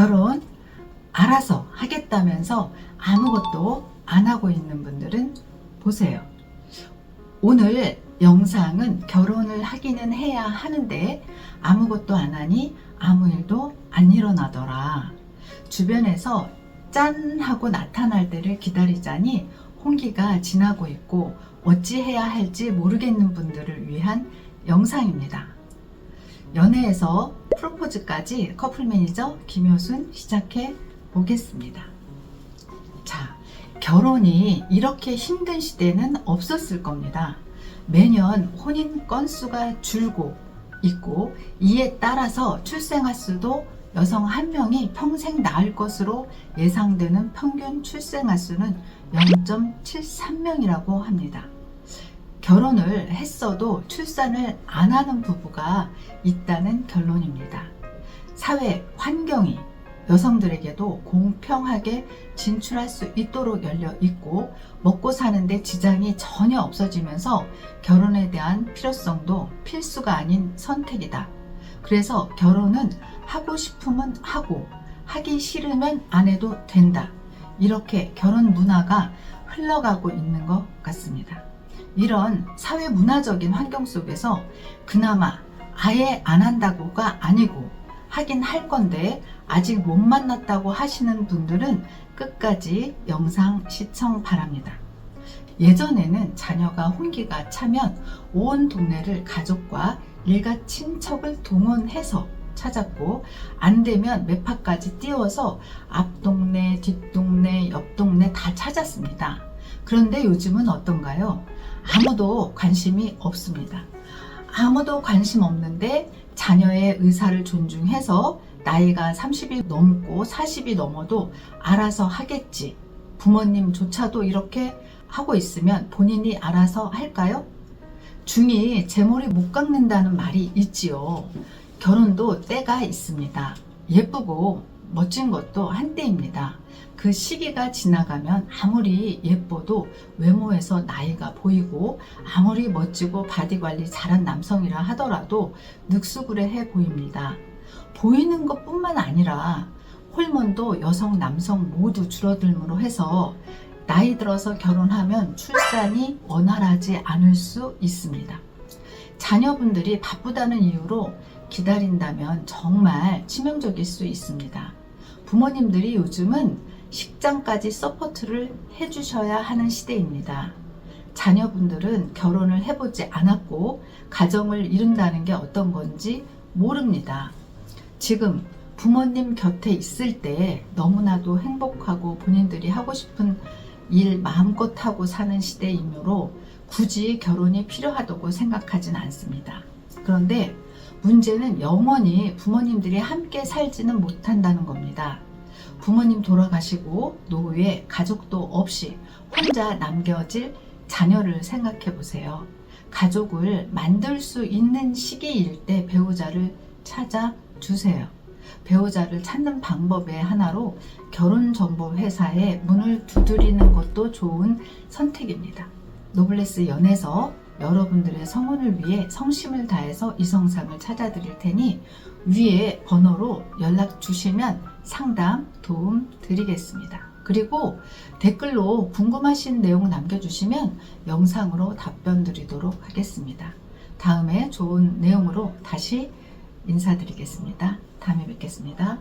결혼 알아서 하겠다면서 아무것도 안 하고 있는 분들은 보세요. 오늘 영상은 결혼을 하기는 해야 하는데 아무것도 안 하니 아무 일도 안 일어나더라. 주변에서 짠 하고 나타날 때를 기다리자니 홍기가 지나고 있고 어찌해야 할지 모르겠는 분들을 위한 영상입니다. 연애에서 프로포즈까지 커플 매니저 김효순 시작해 보겠습니다. 자, 결혼이 이렇게 힘든 시대는 없었을 겁니다. 매년 혼인 건수가 줄고 있고 이에 따라서 출생아 수도 여성 한 명이 평생 낳을 것으로 예상되는 평균 출생아 수는 0.73명이라고 합니다. 결혼을 했어도 출산을 안 하는 부부가 있다는 결론입니다. 사회 환경이 여성들에게도 공평하게 진출할 수 있도록 열려 있고 먹고 사는데 지장이 전혀 없어지면서 결혼에 대한 필요성도 필수가 아닌 선택이다. 그래서 결혼은 하고 싶으면 하고 하기 싫으면 안 해도 된다. 이렇게 결혼 문화가 흘러가고 있는 것 같습니다. 이런 사회 문화적인 환경 속에서 그나마 아예 안 한다고가 아니고 하긴 할 건데 아직 못 만났다고 하시는 분들은 끝까지 영상 시청 바랍니다. 예전에는 자녀가 혼기가 차면 온 동네를 가족과 일가 친척을 동원해서 찾았고 안 되면 매파까지 띄워서 앞 동네, 뒷 동네, 옆 동네 다 찾았습니다. 그런데 요즘은 어떤가요? 아무도 관심이 없습니다. 아무도 관심 없는데 자녀의 의사를 존중해서 나이가 30이 넘고 40이 넘어도 알아서 하겠지. 부모님조차도 이렇게 하고 있으면 본인이 알아서 할까요? 중이 제 머리 못 깎는다는 말이 있지요. 결혼도 때가 있습니다. 예쁘고 멋진 것도 한때입니다. 그 시기가 지나가면 아무리 예뻐도 외모에서 나이가 보이고 아무리 멋지고 바디 관리 잘한 남성이라 하더라도 늑수구레해 보입니다. 보이는 것 뿐만 아니라 호르몬도 여성, 남성 모두 줄어들므로 해서 나이 들어서 결혼하면 출산이 원활하지 않을 수 있습니다. 자녀분들이 바쁘다는 이유로 기다린다면 정말 치명적일 수 있습니다. 부모님들이 요즘은 식장까지 서포트를 해주셔야 하는 시대입니다. 자녀분들은 결혼을 해보지 않았고 가정을 이룬다는 게 어떤 건지 모릅니다. 지금 부모님 곁에 있을 때 너무나도 행복하고 본인들이 하고 싶은 일 마음껏 하고 사는 시대이므로 굳이 결혼이 필요하다고 생각하진 않습니다. 그런데 문제는 영원히 부모님들이 함께 살지는 못한다는 겁니다. 부모님 돌아가시고 노후에 가족도 없이 혼자 남겨질 자녀를 생각해 보세요. 가족을 만들 수 있는 시기일 때 배우자를 찾아 주세요. 배우자를 찾는 방법의 하나로 결혼정보회사에 문을 두드리는 것도 좋은 선택입니다. 노블레스 연에서 여러분들의 성혼을 위해 성심을 다해서 이성상을 찾아 드릴 테니 위에 번호로 연락 주시면 상담 도움 드리겠습니다. 그리고 댓글로 궁금하신 내용 남겨주시면 영상으로 답변 드리도록 하겠습니다. 다음에 좋은 내용으로 다시 인사드리겠습니다. 다음에 뵙겠습니다.